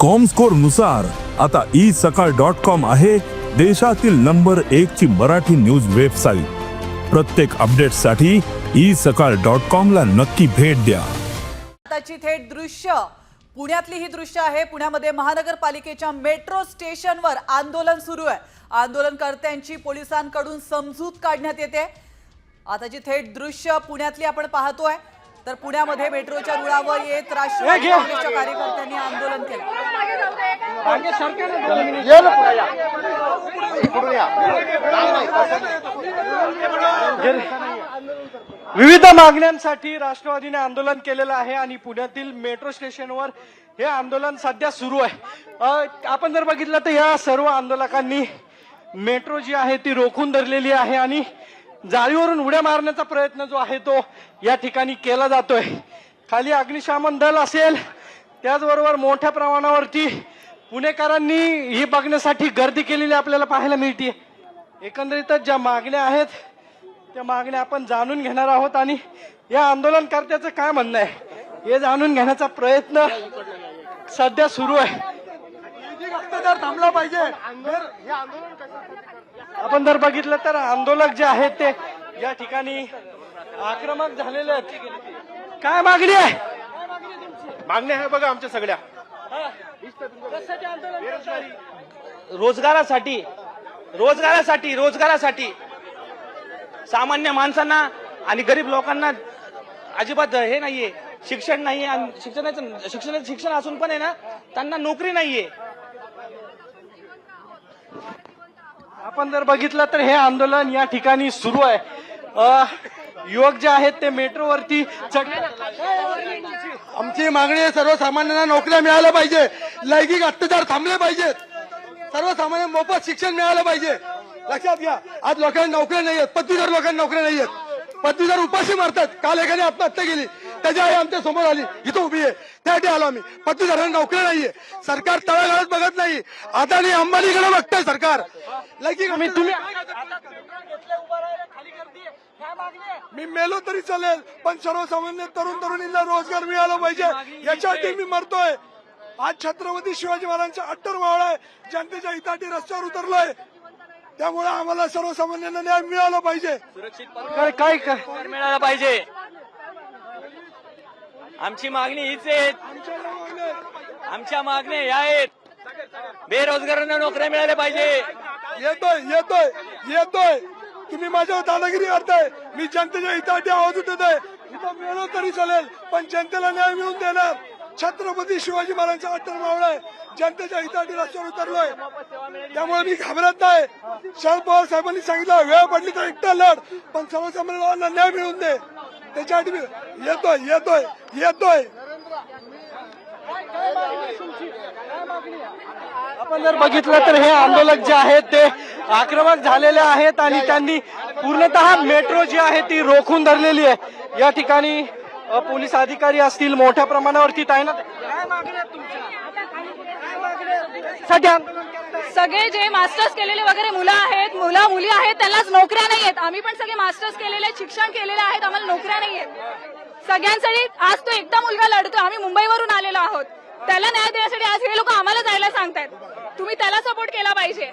कॉमस्कोरनुसार आता ई सकाळ dot com आहे देशातील नंबर एक ची मराठी न्यूज वेबसाईट प्रत्येक अपडेटसाठी ई सकाळ डॉट कॉम ला नक्की भेट द्या. आताची थेट दृश्य. पुण्यातली ही दृश्य आहे. पुण्यामध्ये महानगरपालिकेच्या मेट्रो स्टेशनवर आंदोलन सुरू आहे. आंदोलनकर्त्यांची पोलिसांकडून समजूत काढण्यात येते. आताची थेट दृश्य पुण्यातली आपण पाहतोय. तर पुण्यामध्ये मेट्रोच्या रुळावर येत राष्ट्रवादी काँग्रेसच्या कार्यकर्त्यांनी आंदोलन केलं. विविध मागण्यांसाठी राष्ट्रवादीने आंदोलन केलेलं आहे आणि पुण्यातील मेट्रो स्टेशनवर हे आंदोलन सध्या सुरू आहे. आपण जर बघितलं तर या सर्व आंदोलकांनी मेट्रो जी आहे ती रोखून धरलेली आहे आणि जाळीवरून उड्या मारण्याचा प्रयत्न जो आहे तो या ठिकाणी केला जातोय. खाली अग्निशमन दल असेल त्याचबरोबर मोठ्या प्रमाणावरती पुणेकरांनी ही बघण्यासाठी गर्दी केलेली आपल्याला पाहायला मिळते एकंदरीतच ज्या मागण्या आहेत त्या मागण्या आपण जाणून घेणार आहोत आणि या आंदोलनकर्त्याचं काय म्हणणं आहे? हे जाणून घेण्याचा प्रयत्न सध्या सुरू आहे. थांबला पाहिजे आपण जर बघितलं तर आंदोलक जे आहेत ते या ठिकाणी आक्रमक झालेले आहेत. काय मागणी आहे? मागण्या आहे बघा आमच्या सगळ्या. रोजगारासाठी रोजगारासाठी रोजगारासाठी सामान्य माणसांना आणि गरीब लोकांना अजिबात हे नाहीये. शिक्षण नाहीये आणि शिक्षणाचं शिक्षण शिक्षण असून पण आहे ना त्यांना नोकरी नाहीये. आपण जर बघितलं तर हे आंदोलन या ठिकाणी सुरू आहे. युवक जे आहेत ते मेट्रोवरती आमची मागणी आहे सर्वसामान्यांना नोकऱ्या मिळाल्या पाहिजे लैंगिक अत्याचार थांबले पाहिजेत सर्वसामान्य मोफत शिक्षण मिळालं पाहिजे लक्षात घ्या आज लोकांना नोकऱ्या नाही आहेत पदवीधर लोकांना नोकऱ्या नाही आहेत पदवीधर उपाशी मारतात काल एकाने आत्महत्या केली त्याची आई आमच्यासमोर आली इथं उभी आहे त्यासाठी आलो आम्ही पदवीधरांना नोकऱ्या नाहीये सरकार तळागाळात बघत नाही अदानी अंबानीकडे बघतंय सरकार लैंगिक मी तुम्ही मी मेलो तरी चालेल पण सर्वसामान्य तरुण तरुणींना रोजगार मिळाला पाहिजे. याच्यासाठी मी मरतोय. आज छत्रपती शिवाजी महाराजांचा अट्टर मावळा आहे. जनतेच्या हितासाठी रस्त्यावर उतरलोय. त्यामुळे आम्हाला सर्वसामान्यांना न्याय मिळाला पाहिजे. काय काय मिळायला पाहिजे. आमची मागणी हीच आहे. आमच्या मागण्या या आहेत. बेरोजगारांना नोकऱ्या मिळाल्या पाहिजे. येतोय येतोय येतोय. तुम्ही माझ्यावर दादागिरी करताय. मी जनतेच्या हितासाठी आवाज आहे इथं मेळ तरी चालेल पण जनतेला न्याय मिळवून देणार. छत्रपती शिवाजी महाराजांचा अट्टर मावळा आहे. जनतेच्या हितासाठी रस्त्यावर उतरलोय. त्यामुळे मी घाबरत नाही. शरद पवार साहेबांनी सांगितलं वेळ पडली तर एकटा लढ पण सर्वसामान्य न्याय मिळवून दे. त्याच्यासाठी मी येतोय येतोय येतोय. आपण जर बघितलं तर हे आंदोलक जे आहेत ते आक्रमक झालेले आहेत आणि त्यांनी पूर्णतः मेट्रो जी आहे ती रोखून धरलेली आहे. या ठिकाणी पोलीस अधिकारी असतील मोठ्या प्रमाणावरती तैनात सध्या सगळे जे मास्टर्स केलेले वगैरे मुलं आहेत मुलं मुली आहेत त्यांनाच नोकऱ्या नाही आहेत. आम्ही पण सगळे मास्टर्स केलेले शिक्षण केलेले आहेत आम्हाला नोकऱ्या नाही आहेत. सगळ्यांसाठी आज तो एकटा मुलगा लढतो आम्ही मुंबईवरून आलेलो आहोत. त्याला न्याय देण्यासाठी आज हे लोक आम्हाला जायला सांगतायत. तुम्ही त्याला सपोर्ट केला पाहिजे.